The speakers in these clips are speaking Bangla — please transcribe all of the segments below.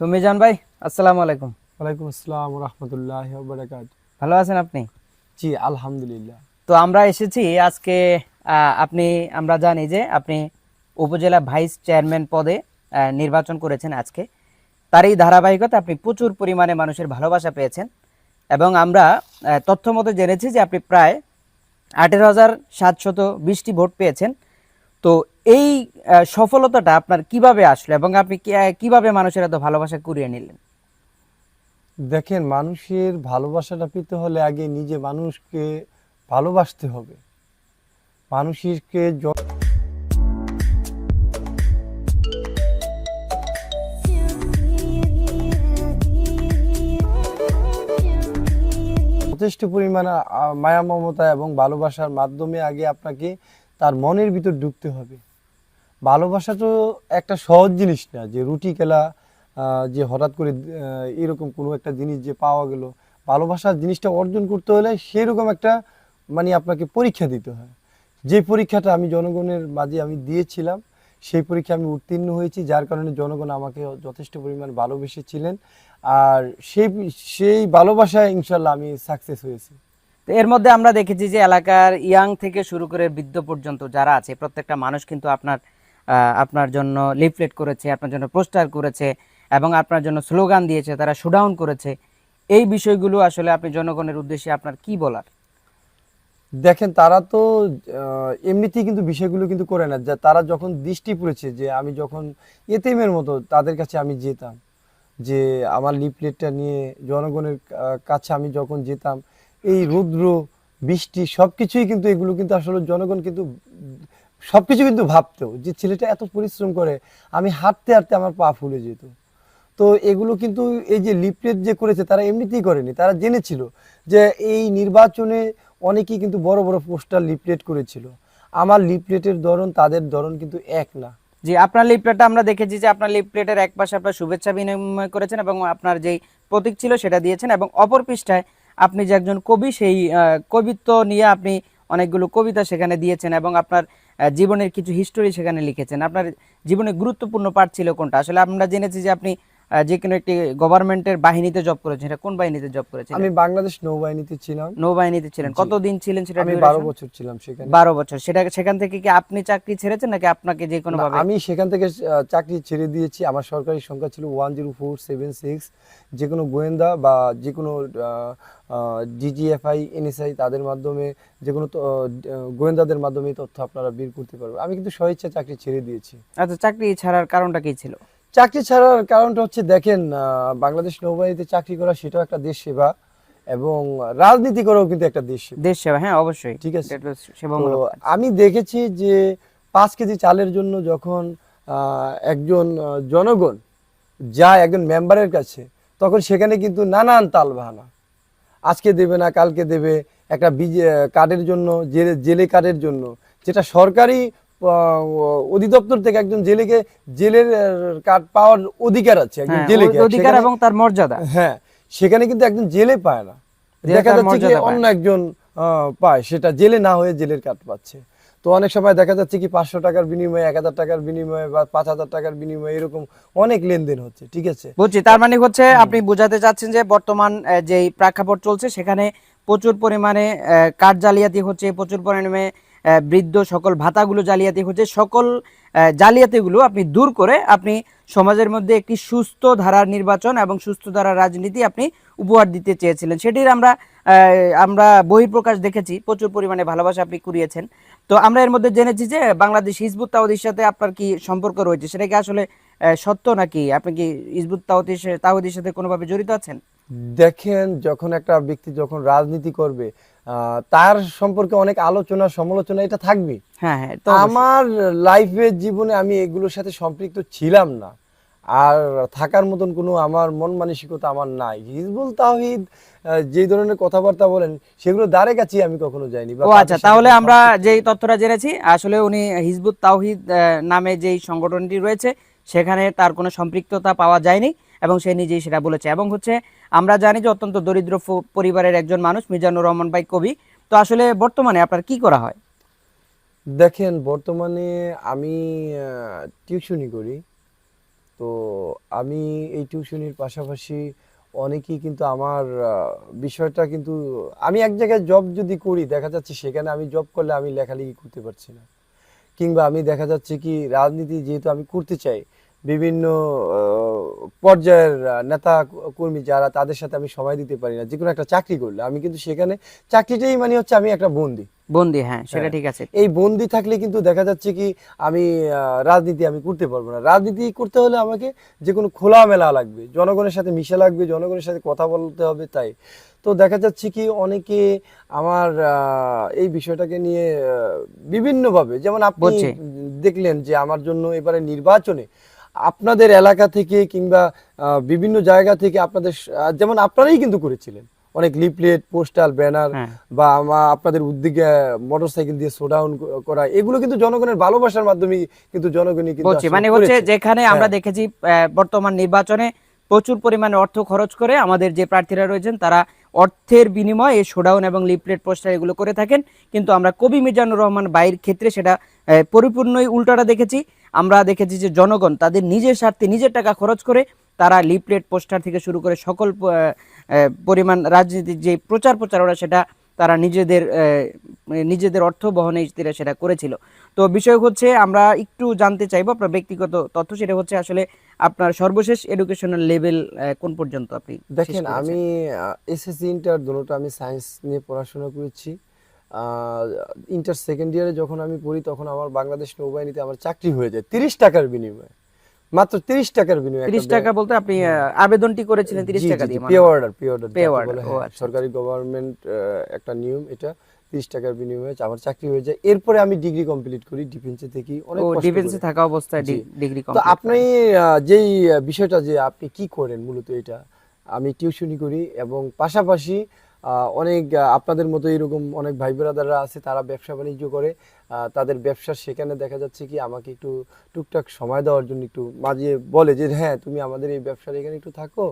তো মিজান ভাই আসসালামু আলাইকুম। ওয়ালাইকুম আসসালাম রহমতুল্লাহ বারাকাত ভালো আছেন আপনি? জি আলহামদুলিল্লাহ। তো আমরা এসেছি আজকে আপনি আমরা জানি যে আপনি উপজেলা ভাইস চেয়ারম্যান পদে নির্বাচন করেছেন আজকে। তার এই ধারাবাহিকতা আপনি প্রচুর পরিমাণে মানুষের ভালোবাসা পেয়েছেন এবং আমরা তথ্য মতো জেনেছি যে আপনি প্রায় আঠেরো হাজার সাতশত বিশটি ভোট পেয়েছেন। তো এই সফলতাটা আপনার কীভাবে আসলো এবং আপনি কীভাবে মানুষের এত ভালোবাসা কুড়িয়ে নিলেন? দেখেন, মানুষের ভালোবাসাটা পেতে হলে আগে নিজে মানুষকে ভালোবাসতে হবে। মানুষকে যথেষ্ট পরিমাণে মায়া, মমতা এবং ভালোবাসার মাধ্যমে আগে আপনাকে তার মনের ভিতর ঢুকতে হবে। ভালোবাসা তো একটা সহজ জিনিস না, যে রুটি খেলা যে হঠাৎ করে এরকম কোনো একটা জিনিস যে পাওয়া গেল। ভালোবাসার জিনিসটা অর্জন করতে হলে সেরকম একটা মানে আপনাকে পরীক্ষা দিতে হয়। যে পরীক্ষাটা আমি জনগণের মাঝে আমি দিয়েছিলাম, সেই পরীক্ষা আমি উত্তীর্ণ হয়েছি, যার কারণে জনগণ আমাকে যথেষ্ট পরিমাণ ভালোবেসেছিলেন। আর সেই সেই ভালোবাসায় ইনশাল্লাহ আমি সাকসেস হয়েছি। তো এর মধ্যে আমরা দেখেছি যে এলাকার ইয়াং থেকে শুরু করে বৃদ্ধ পর্যন্ত যারা আছে, প্রত্যেকটা মানুষ কিন্তু আপনার আপনার জন্য লিফলেট করেছে, আপনার জন্য পোস্টার করেছে এবং আপনার জন্য স্লোগান দিয়েছে, তারা শুডাউন করেছে। এই বিষয়গুলো আসলে আপনি জনগণের উদ্দেশ্যে আপনার কি বলার? দেখেন, তারা তো এমনিতেই কিন্তু বিষয়গুলো কিন্তু করে না। যা, তারা যখন দৃষ্টি পড়েছে যে আমি যখন এতিমের মতো তাদের কাছে আমি যেতাম, যে আমার লিফলেটটা নিয়ে জনগণের কাছে আমি যখন যেতাম এই রুদ্র, বৃষ্টি সব কিছুই কিন্তু এগুলো কিন্তু আসলে জনগণ কিন্তু সব কিছু কিন্তু ভাবতো যে ছেলেটা এত পরিশ্রম করে, আমি হাঁটতে হাঁটতে আমার পা ফুলে যেত। তো এগুলো কিন্তু এই যে লিপলেট যে করেছে তারা এমনিতেই করেনি, তারা জেনেছিল যে এই নির্বাচনে অনেকেই কিন্তু বড় বড় পোস্টার লিফলেট করেছিল। আমার লিপলেটের ধরন, তাদের ধরন কিন্তু এক না। জি, আপনার লিপলেটটা আমরা দেখেছি যে আপনার লিপলেটের এক পাশে আপনার শুভেচ্ছা বিনিময় করেছেন এবং আপনার যেই প্রতীক ছিল সেটা দিয়েছেন এবং অপর পৃষ্ঠায় আপনি যে একজন কবি, সেই কবিত্ব নিয়ে আপনি অনেকগুলো কবিতা সেখানে দিয়েছেন এবং আপনার জীবনের কিছু হিস্টোরি সেখানে লিখেছেন। আপনার জীবনে গুরুত্বপূর্ণ পার্ট ছিল কোনটা? আসলে আমরা জেনেছি যে আপনি যে কোনো একটি গভর্নমেন্টের বাহিনীতে জব করেছেন। এটা কোন বাহিনীতে জব করেছেন? আমি বাংলাদেশ নৌবাহিনীতে ছিলাম। নৌবাহিনীতে ছিলেন। কতদিন ছিলেন সেটা আমি duration? বারো বছর ছিলাম সেখানে। বারো বছর। সেটা সেখান থেকে কি আপনি চাকরি ছেড়েছেন নাকি আপনাকে যে কোনো ভাবে আমি সেখান থেকে চাকরি ছেড়ে দিয়েছি। আমার সরকারি সংখ্যা ছিল one zero four seven six. যে কোনো গোয়েন্দা বা যে কোনো ডিজিএফআই এনএসআই তাদের মাধ্যমে যে কোনো গোয়েন্দাদের মাধ্যমে তথ্য আপনারা বের করতে পারবেন। আমি কিন্তু স্বেচ্ছা চাকরি ছেড়ে দিয়েছি। আচ্ছা চাকরি ছাড়ার কারণটা কি ছিল? চাকরি ছাড়ার কারণটা হচ্ছে দেখেন বাংলাদেশ নৌবাহিনীতে চাকরি করা সেটাও একটা দেশ সেবা এবং রাজনীতি করাও কিন্তু একটা দেশ সেবা। দেশ সেবা হ্যাঁ অবশ্যই। ঠিক আছে। আমি দেখেছি যে পাঁচ কেজি চালের জন্য যখন একজন জনগণ যায় একজন মেম্বারের কাছে তখন সেখানে কিন্তু নানান তাল বাহানা আজকে দেবে না কালকে দেবে একটা বিজে কার্ডের জন্য জেলে জেলে কার্ডের জন্য যেটা সরকারি অধিদপ্তর থেকে একজন জেলেকে জেলের কার্ড পাওয়ার অধিকার আছে একজন হ্যাঁ, জেলেকে। অধিকার এবং তার মর্যাদা। হ্যাঁ সেখানে কিন্তু একজন জেলে পায় না। দেখা যাচ্ছে কি অন্য একজন পায় সেটা জেলে না হয়ে জেলের কার্ড পাচ্ছে। তো অনেক সময় দেখা যাচ্ছে কি পাঁচশো টাকার বিনিময়ে এক হাজার টাকার বিনিময়ে বা পাঁচ হাজার টাকার বিনিময়ে এরকম অনেক লেনদেন হচ্ছে ঠিক আছে? বুঝছি তার মানে হচ্ছে আপনি বোঝাতে চাচ্ছেন যে বর্তমান যেই প্রেক্ষাপট চলছে সেখানে প্রচুর পরিমাণে কার্ড জালিয়াতি হচ্ছে প্রচুর পরিমাণে বৃদ্ধ সকল ভাতাগুলো জালিয়াতি হচ্ছে, সকল জালিয়াতিগুলো আপনি দূর করে আপনি সমাজের মধ্যে একটি সুস্থ ধারার নির্বাচন এবং সুস্থ ধারার রাজনীতি আপনি উপহার দিতে চেয়েছিলেন। সেটির আমরা আমরা বহিঃপ্রকাশ দেখেছি, প্রচুর পরিমাণে ভালোবাসা আপনি কুড়িয়েছেন। তো আমরা এর মধ্যে জেনেছি যে বাংলাদেশ হিজবুত তাওহিদের সাথে আপনার কি সম্পর্ক রয়েছে? সেটা কি আসলে সত্য নাকি? আপনি কি হিজবুত তাওহিদের সা- তাওহিদের সাথে কোনোভাবে জড়িত আছেন? দেখেন, যখন একটা ব্যক্তি যখন রাজনীতি করবে তার সম্পর্কে অনেক আলোচনা সমালোচনা এটা থাকবে। হ্যাঁ হ্যাঁ আমার লাইফের জীবনে আমি এগুলোর সাথে সম্পৃক্ত ছিলাম না। আর থাকার মতন কোনো আমার মন মানসিকতা আমার নাই। হিজবুল তাহিদ যে ধরনের কথাবার্তা বলেন সেগুলো দ্বারে কাছে আমি কখনো যাইনি ও আচ্ছা তাহলে আমরা যেই তথ্যটা জেনেছি আসলে উনি হিজবুত তাওহিদ আহ, নামে যেই সংগঠনটি রয়েছে সেখানে তার কোনো সম্পৃক্ততা পাওয়া যায়নি। এবং সে নিজেই সেটা বলেছে। এবং হচ্ছে, আমরা জানি যে অত্যন্ত দরিদ্র পরিবারের একজন মানুষ, মিজানুর রহমান ভাই কবি। তো আসলে বর্তমানে আপনার কি করা হয়? দেখেন, বর্তমানে আমি টিউশনি করি। তো আমি এই টিউশনির পাশাপাশি অনেকেই কিন্তু আমার বিষয়টা কিন্তু, আমি এক জায়গায় জব যদি করি, দেখা যাচ্ছে সেখানে আমি জব করলে আমি লেখালেখি করতে পারছি না। কিংবা আমি দেখা যাচ্ছে কি, রাজনীতি যেহেতু আমি করতে চাই বিভিন্ন পর্যায়ের নেতা কর্মী যারা তাদের সাথে আমি সময় দিতে পারি না যে কোনো একটা চাকরি করলে। আমি কিন্তু সেখানে চাকরিটাই মানে হচ্ছে আমি একটা বন্দি। বন্দি হ্যাঁ সেটা হ্যাঁ। ঠিক আছে। এই বন্দি থাকলে কিন্তু দেখা যাচ্ছে কি আমি রাজনীতি আমি করতে পারব না। রাজনীতি করতে হলে আমাকে যে কোনো খোলামেলা লাগবে জনগণের সাথে মিশে লাগবে জনগণের সাথে কথা বলতে হবে তাই। তো দেখা যাচ্ছে কি অনেকে আমার আহ, এই বিষয়টাকে নিয়ে বিভিন্নভাবে যেমন আপনি দেখলেন যে আমার জন্য এবারে নির্বাচনে আপনাদের এলাকা থেকে কিংবা বিভিন্ন জায়গা থেকে আপনাদের যেমন আপনারাই কিন্তু করেছিলেন অনেক লিফলেট পোস্টাল ব্যানার হ্যাঁ। বা আপনাদের উদ্যোগে মোটরসাইকেল দিয়ে শোডাউন করা এগুলো কিন্তু জনগণের ভালোবাসার মাধ্যমে কিন্তু জনগণই কিন্তু মানে হচ্ছে যেখানে আমরা হ্যাঁ। দেখেছি আহ, বর্তমান নির্বাচনে প্রচুর পরিমাণে অর্থ খরচ করে আমাদের যে প্রার্থীরা রয়েছেন তারা অর্থের বিনিময়ে এই শোডাউন এবং লিফলেট পোস্টার এগুলো করে থাকেন কিন্তু আমরা কবি মিজানুর রহমান বাইর ক্ষেত্রে সেটা পরিপূর্ণই উল্টাটা দেখেছি আমরা দেখেছি যে জনগণ তাদের নিজের স্বার্থে নিজের টাকা খরচ করে তারা লিফলেট পোস্টার থেকে শুরু করে সকল পরিমাণ রাজনীতির যে প্রচার প্রচারণা সেটা তারা নিজেদের নিজেদের অর্থ বহনে তারা সেটা করেছিল। তো বিষয় হচ্ছে আমরা একটু জানতে চাইব আপনার ব্যক্তিগত তথ্য সেটা হচ্ছে আসলে আপনার সর্বশেষ এডুকেশনাল লেভেল কোন পর্যন্ত আপনি দেখেন আমি এসএসসি ইন্টার দুটোটা আমি সায়েন্স নিয়ে পড়াশোনা করেছি। ইন্টার সেকেন্ড ইয়ারে যখন আমি পড়ি তখন আমার বাংলাদেশ নৌবাহিনীতে আমার চাকরি হয়ে যায় তিরিশ টাকার বিনিময়ে মাত্র তিরিশ টাকার বিনিময়ে তিরিশ টাকা বলতে আপনি আবেদনটি করেছিলেন তিরিশ টাকা দিয়ে? পে অর্ডার পে অর্ডার ও আচ্ছা। সরকারি গভর্নমেন্ট একটা নিয়ম এটা তিরিশ টাকার বিনিময়ে আমার চাকরি হয়ে যায় এরপরে আমি ডিগ্রি কমপ্লিট করি ডিফেন্সে থেকে অনেক কষ্ট ডিফেন্সে থাকা অবস্থায়। ডিগ্রি তো আপনি যেই বিষয়টা যে আপনি কি করেন মূলত এটা আমি টিউশনি করি এবং পাশাপাশি অনেক আপনাদের মতো এরকম অনেক ভাই ব্রাদাররা আছে, তারা ব্যবসা বাণিজ্য করে তাদের ব্যবসা সেখানে দেখা যাচ্ছে কি আমাকে একটু টুকটাক সময় দেওয়ার জন্য একটু মাঝে বলে যে হ্যাঁ তুমি আমাদের এই ব্যবসার এখানে একটু থাকো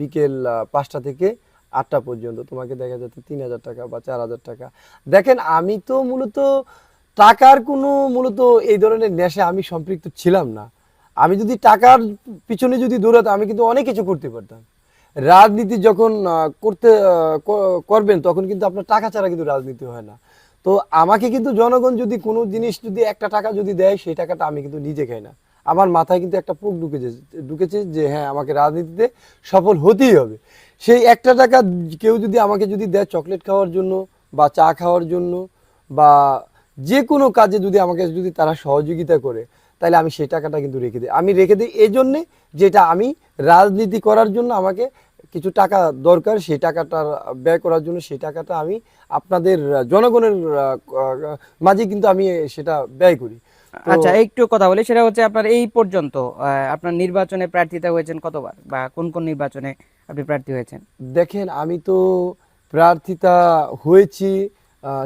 বিকেল পাঁচটা থেকে আটটা পর্যন্ত। তোমাকে দেখা যাচ্ছে তিন হাজার টাকা বা চার হাজার টাকা। দেখেন, আমি তো মূলত টাকার কোনো মূলত এই ধরনের নেশা আমি সম্পৃক্ত ছিলাম না। আমি যদি টাকার পিছনে যদি দৌড়াতাম, আমি কিন্তু অনেক কিছু করতে পারতাম। রাজনীতি যখন করতে করবেন, তখন কিন্তু আপনার টাকা ছাড়া কিন্তু রাজনীতি হয় না। তো আমাকে কিন্তু জনগণ যদি কোনো জিনিস যদি একটা টাকা যদি দেয়, সেই টাকাটা আমি কিন্তু নিজে খাই না। আমার মাথায় কিন্তু একটা পোক ঢুকেছে ঢুকেছে যে হ্যাঁ আমাকে রাজনীতিতে সফল হতেই হবে। সেই একটা টাকা কেউ যদি আমাকে যদি দেয় চকলেট খাওয়ার জন্য বা চা খাওয়ার জন্য বা যে কোনো কাজে যদি আমাকে যদি তারা সহযোগিতা করে তাহলে আমি সেই টাকাটা কিন্তু রেখে দিই। আমি রেখে দিই এই জন্যে যেটা আমি রাজনীতি করার জন্য আমাকে কিছু টাকা দরকার সেই টাকাটা ব্যয় করার জন্য সেই টাকাটা আমি আপনাদের জনগণের মাঝে কিন্তু আমি সেটা ব্যয় করি। আচ্ছা একটু কথা বলি সেটা হচ্ছে আপনার এই পর্যন্ত আপনার নির্বাচনে প্রার্থিতা হয়েছেন কতবার? বা কোন কোন নির্বাচনে আপনি প্রার্থী হয়েছেন? দেখেন আমি তো প্রার্থিতা হয়েছি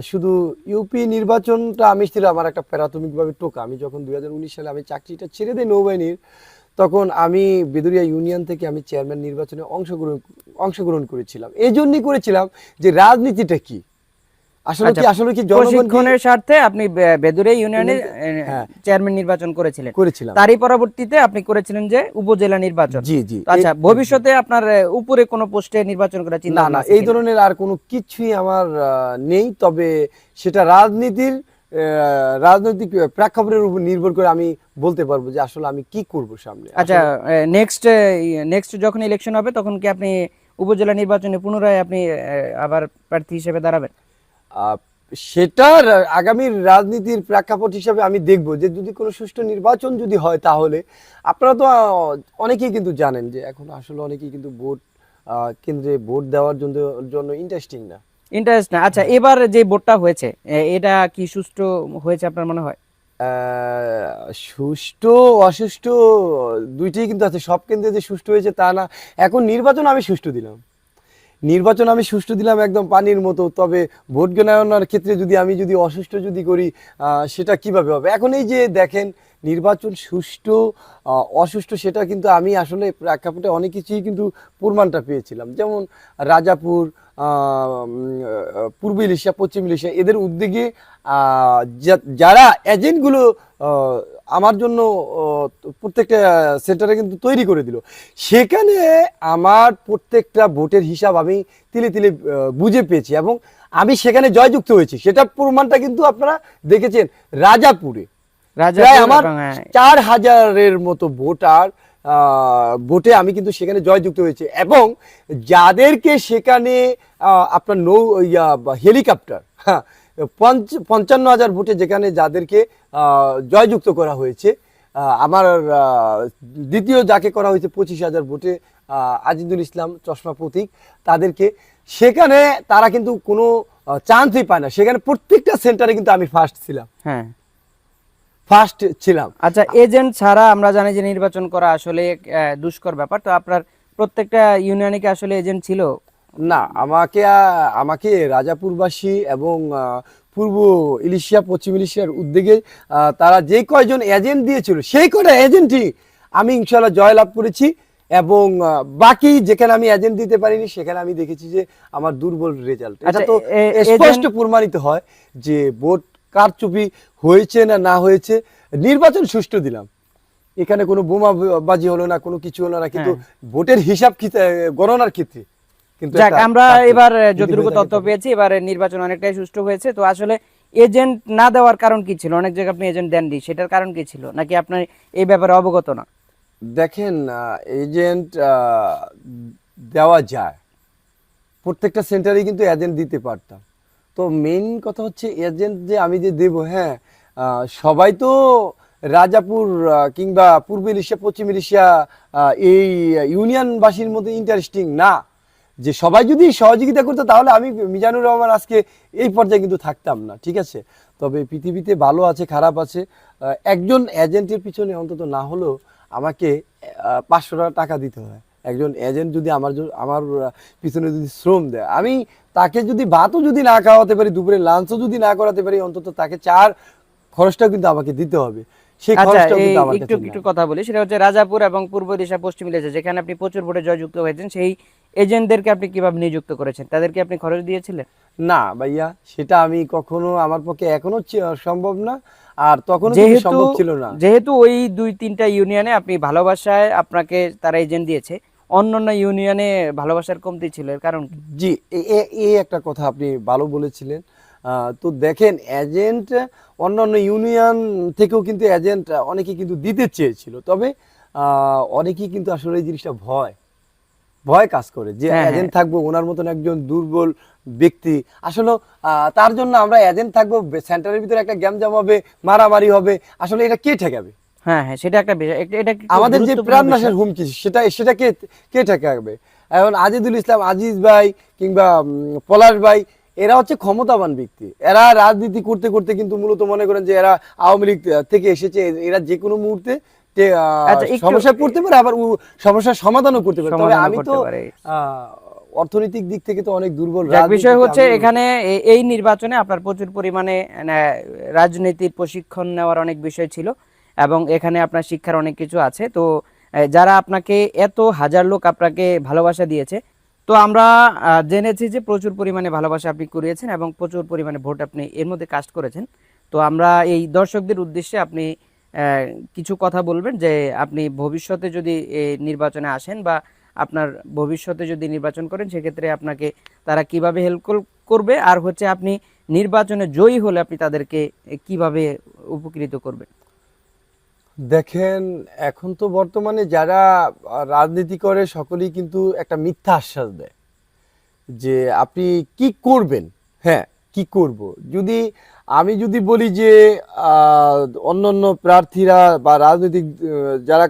শুধু ইউপি নির্বাচনটা আমি ছিল আমার একটা প্রাথমিকভাবে টোকা। আমি যখন দুই হাজার উনিশ সালে আমি চাকরিটা ছেড়ে দিই নৌবাহিনীর, তখন আমি বেদুরিয়া ইউনিয়ন থেকে আমি চেয়ারম্যান নির্বাচনে অংশগ্রহণ অংশগ্রহণ করেছিলাম। এই জন্যই করেছিলাম যে রাজনীতিটা কি? আসলে কি আচ্ছা, আসলে কি জনগণ প্রশিক্ষণের স্বার্থে আপনি বেদুরে ইউনিয়নের হ্যাঁ। চেয়ারম্যান নির্বাচন করেছিলেন। করেছিলাম। তারই পরবর্তীতে আপনি করেছিলেন যে উপজেলা নির্বাচন। জি জি। আচ্ছা ভবিষ্যতে আপনার উপরে কোনো পোস্টে নির্বাচন করার চিন্তা না না এই ধরনের আর কোনো কিছুই আমার নেই তবে সেটা রাজনীতির রাজনৈতিক প্রেক্ষাপটের উপর নির্ভর করে আমি বলতে পারব যে আসলে আমি কি করব সামনে। আচ্ছা নেক্সট নেক্সট যখন ইলেকশন হবে তখন কি আপনি উপজেলা নির্বাচনে পুনরায় আপনি আবার প্রার্থী হিসেবে দাঁড়াবেন? আহ, সেটা রা- আগামীর রাজনীতির প্রেক্ষাপট হিসাবে আমি দেখব যে যদি কোনো সুষ্ঠু নির্বাচন যদি হয় তাহলে আপনারা তো অনেকেই কিন্তু জানেন যে এখন আসলে অনেকেই কিন্তু ভোট কেন্দ্রে ভোট দেওয়ার জন্য জন্য ইন্টারেস্টিং না। ইন্টারেস্ট না। আচ্ছা এবার যে ভোটটা হয়েছে এটা কি সুষ্ঠু হয়েছে আপনার মনে হয়? সুষ্ঠু অসুষ্ঠু দুইটাই কিন্তু আছে। সব কেন্দ্রে যে সুষ্ঠু হয়েছে তা না। এখন নির্বাচন আমি সুষ্ঠু দিলাম। নির্বাচন আমি সুষ্ঠু দিলাম একদম পানির মতো, তবে ভোট গণনার ক্ষেত্রে যদি আমি যদি অসুষ্ঠু যদি করি সেটা কীভাবে হবে? এখন এই যে দেখেন, নির্বাচন সুষ্ঠু অসুষ্ঠু সেটা কিন্তু আমি আসলে প্রেক্ষাপটে অনেক কিছুই কিন্তু প্রমাণটা পেয়েছিলাম। যেমন রাজাপুর পূর্ব ইলিশা পশ্চিম ইলিশা এদের উদ্যোগে যারা এজেন্টগুলো আমার জন্য প্রত্যেকটা সেন্টারে কিন্তু তৈরি করে দিল। সেখানে আমার প্রত্যেকটা ভোটের হিসাব আমি তিলে তিলে বুঝে পেয়েছি এবং আমি সেখানে জয়যুক্ত হয়েছি। সেটা প্রমাণটা কিন্তু আপনারা দেখেছেন রাজাপুরে। প্রায় আমার হ্যাঁ, চার হাজারের মতো ভোটার ভোটে আমি কিন্তু সেখানে জয়যুক্ত হয়েছে এবং যাদেরকে সেখানে আপনার নৌ ইয়া হেলিকপ্টার হ্যাঁ পঞ্চান্ন হাজার ভোটে যেখানে যাদেরকে জয়যুক্ত করা হয়েছে আমার দ্বিতীয় যাকে করা হয়েছে পঁচিশ হাজার ভোটে আজিদুল ইসলাম চশমা প্রতীক তাদেরকে সেখানে তারা কিন্তু কোনো চান্সই পায় না। সেখানে প্রত্যেকটা সেন্টারে কিন্তু আমি ফার্স্ট ছিলাম। হ্যাঁ। ফার্স্ট ছিলাম। আচ্ছা এজেন্ট ছাড়া আমরা জানি যে নির্বাচন করা আসলে দুষ্কর ব্যাপার। তো আপনার প্রত্যেকটা ইউনিয়নে কি আসলে এজেন্ট ছিল? না আমাকে আমাকে রাজাপুরবাসী এবং পূর্ব ইলিশিয়া পশ্চিম ইলিশিয়ার উদ্যোগে তারা যে কয়জন এজেন্ট দিয়েছিল সেই কটা এজেন্টই আমি ইনশাল্লাহ জয়লাভ করেছি এবং বাকি যেখানে আমি এজেন্ট দিতে পারিনি সেখানে আমি দেখেছি যে আমার দুর্বল রেজাল্ট এটা আচ্ছা, তো এ- এ- স্পষ্ট প্রমাণিত হয় যে ভোট কারচুপি হয়েছে না না হয়েছে। নির্বাচন সুষ্ঠু দিলাম। এখানে কোনো বোমা বাজি হলো না কোনো কিছু হলো না কিন্তু ভোটের হিসাব গণনার ক্ষেত্রে। যাক আমরা এবার যতটুকু তথ্য পেয়েছি এবার নির্বাচন অনেকটাই সুষ্ঠু হয়েছে। তো আসলে এজেন্ট না দেওয়ার কারণ কি ছিল? অনেক জায়গায় আপনি এজেন্ট দেননি সেটার কারণ কি ছিল? নাকি আপনার এই ব্যাপারে অবগত না? দেখেন এজেন্ট দেওয়া যায়। প্রত্যেকটা সেন্টারে কিন্তু এজেন্ট দিতে পারতাম। তো মেইন কথা হচ্ছে এজেন্ট যে আমি যে দেব হ্যাঁ সবাই তো রাজাপুর কিংবা পূর্ব ইলিশিয়া পশ্চিম আহ, এই ইউনিয়নবাসীর মধ্যে ইন্টারেস্টিং না। যে সবাই যদি সহযোগিতা করতো তাহলে আমি মিজানুর রহমান আজকে এই পর্যায়ে কিন্তু থাকতাম না ঠিক আছে? তবে পৃথিবীতে ভালো আছে খারাপ আছে একজন এজেন্টের পিছনে অন্তত না হলেও আমাকে পাঁচশো টাকা দিতে হয়। একজন এজেন্ট যদি আমার আমার পিছনে যদি শ্রম দেয় আমি তাকে যদি ভাতও যদি না খাওয়াতে পারি দুপুরে লাঞ্চও যদি না করাতে পারি অন্তত তাকে চার খরচটাও কিন্তু আমাকে দিতে হবে। সেই আচ্ছা একটু কথা বলি সেটা হচ্ছে রাজাপুর এবং পূর্ব দিশা পশ্চিম দিশা যেখানে আপনি প্রচুর ভোটে জয়যুক্ত হয়েছেন সেই এজেন্টদেরকে আপনি কীভাবে নিযুক্ত করেছেন? তাদেরকে আপনি খরচ দিয়েছিলেন? না ভাইয়া সেটা আমি কখনো আমার পক্ষে এখনও সম্ভব না আর তখন যেহেতু সম্ভব ছিল না। যেহেতু ওই দুই তিনটা ইউনিয়নে আপনি ভালোবাসায় আপনাকে তারা এজেন্ট দিয়েছে অন্যান্য ইউনিয়নে ভালোবাসার কমতি ছিল এর কারণ জি এই একটা কথা আপনি ভালো বলেছিলেন। আহ, তো দেখেন এজেন্ট অন্যান্য ইউনিয়ন থেকেও কিন্তু এজেন্ট অনেকে কিন্তু দিতে চেয়েছিল। তবে আহ, অনেকেই কিন্তু আসলে এই জিনিসটা ভয়। ভয় কাজ করে যে হ্যাঁ, এজেন্ট থাকব ওনার মতন একজন দুর্বল ব্যক্তি। আসলে তার জন্য আমরা এজেন্ট থাকব সেন্টারের ভিতরে একটা গ্যাম জাম হবে মারামারি হবে। আসলে এটা কে ঠেকাবে? হ্যাঁ হ্যাঁ সেটা একটা এটা- আমাদের যে প্রাণনাশের হুমকি সেটা সেটা কে কে ঠেকাবে? এখন আজিদুল ইসলাম আজিজ ভাই কিংবা পলাশ ভাই এরা হচ্ছে ক্ষমতাবান ব্যক্তি। এরা রাজনীতি করতে করতে কিন্তু মূলত মনে করেন যে এরা আওয়ামী লীগ থেকে এসেছে। এরা যে কোনো মুহূর্তে আচ্ছা, পড়তে পারে আবার সমস্যার সমাধানও করতে পারে। তবে আমি তো অর্থনৈতিক দিক থেকে তো অনেক দুর্বল বিষয় হচ্ছে এখানে এই নির্বাচনে আপনার প্রচুর পরিমাণে রাজনীতির প্রশিক্ষণ নেওয়ার অনেক বিষয় ছিল এবং এখানে আপনার শিক্ষার অনেক কিছু আছে। তো যারা আপনাকে এত হাজার লোক আপনাকে ভালোবাসা দিয়েছে তো আমরা জেনেছি যে প্রচুর পরিমাণে ভালোবাসা আপনি করিয়েছেন এবং প্রচুর পরিমাণে ভোট আপনি এর মধ্যে কাস্ট করেছেন। তো আমরা এই দর্শকদের উদ্দেশ্যে আপনি কিছু কথা বলবেন যে আপনি ভবিষ্যতে যদি নির্বাচনে আসেন বা আপনার ভবিষ্যতে যদি নির্বাচন করেন, সেক্ষেত্রে আপনাকে তারা কীভাবে হেল্প করবে? আর হচ্ছে আপনি নির্বাচনে জয়ী হলে আপনি তাদেরকে কীভাবে উপকৃত করবেন? দেখেন, এখন তো বর্তমানে যারা রাজনীতি করে, সকলেই কিন্তু একটা মিথ্যা আশ্বাস দেয়। যে আপনি কি করবেন? হ্যাঁ কি করব? যদি আমি যদি বলি যে আহ, অন্যান্য প্রার্থীরা বা রাজনৈতিক যারা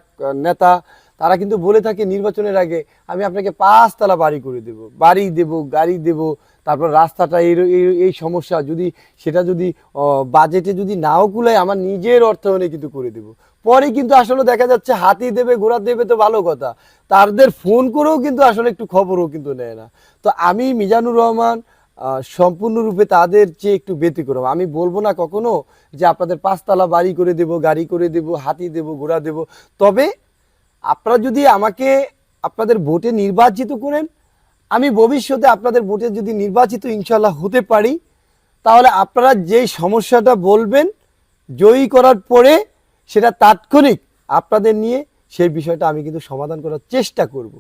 নেতা তারা কিন্তু বলে থাকে নির্বাচনের আগে আমি আপনাকে পাঁচতলা বাড়ি করে দেব। বাড়ি দেব গাড়ি দেব তারপর রাস্তাটা এই এই- সমস্যা যদি সেটা যদি বাজেটে যদি নাও কুলায় আমার নিজের অর্থায়নে কিন্তু করে দেব। পরে কিন্তু আসলে দেখা যাচ্ছে হাতি দেবে ঘোড়া দেবে তো ভালো কথা। তাদের ফোন করেও কিন্তু আসলে একটু খবরও কিন্তু নেয় না। তো আমি মিজানুর রহমান সম্পূর্ণরূপে তাদের চেয়ে একটু ব্যতিক্রম আমি বলব না কখনো যে আপনাদের পাঁচতলা বাড়ি করে দেব, গাড়ি করে দেব, হাতি দেব, ঘোড়া দেব তবে আপনারা যদি আমাকে আপনাদের ভোটে নির্বাচিত করেন, আমি ভবিষ্যতে আপনাদের ভোটে যদি নির্বাচিত ইনশাল্লাহ হতে পারি, তাহলে আপনারা যেই সমস্যাটা বলবেন, জয়ী করার পরে সেটা তাৎক্ষণিক আপনাদের নিয়ে সেই বিষয়টা আমি কিন্তু সমাধান করার চেষ্টা করব।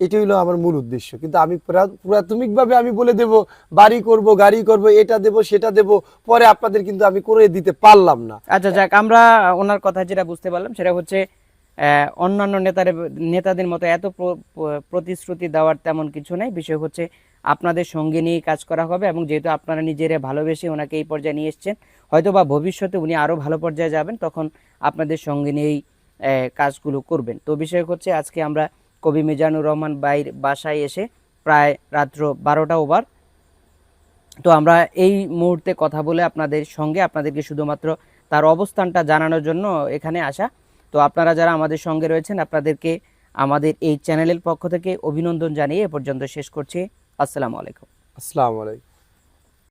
এটাই হলো আমার মূল উদ্দেশ্য। কিন্তু আমি প্রা- প্রাথমিকভাবে আমি বলে দেব, বাড়ি করব, গাড়ি করব, এটা দেব, সেটা দেব, পরে আপনাদের কিন্তু আমি করে দিতে পারলাম না। আচ্ছা যাক, আমরা ওনার কথা যেটা বুঝতে পারলাম, সেটা হচ্ছে অন্যান্য নেতার, নেতাদের মতো এত প্রতিশ্রুতি দেওয়ার তেমন কিছু নেই। বিষয় হচ্ছে, আপনাদের সঙ্গে নিয়ে কাজ করা হবে এবং যেহেতু আপনারা নিজেরা ভালোবেসে ওনাকে এই পর্যায়ে নিয়ে এসছেন হয়তো বা ভবিষ্যতে উনি আরও ভালো পর্যায়ে যাবেন, তখন আপনাদের সঙ্গে নিয়েই কাজগুলো করবেন। তো বিষয় হচ্ছে, আজকে আমরা কবি মিজানুর রহমান বাইর বাসায় এসে প্রায় রাত্র বারোটা ওভার। তো আমরা এই মুহূর্তে কথা বলে আপনাদের সঙ্গে আপনাদেরকে শুধুমাত্র তার অবস্থানটা জানানোর জন্য এখানে আসা। তো আপনারা যারা আমাদের সঙ্গে রয়েছেন, আপনাদেরকে আমাদের এই চ্যানেলের পক্ষ থেকে অভিনন্দন জানিয়ে এ পর্যন্ত শেষ করছি। আসসালামু আলাইকুম। আসসালামু আলাইকুম।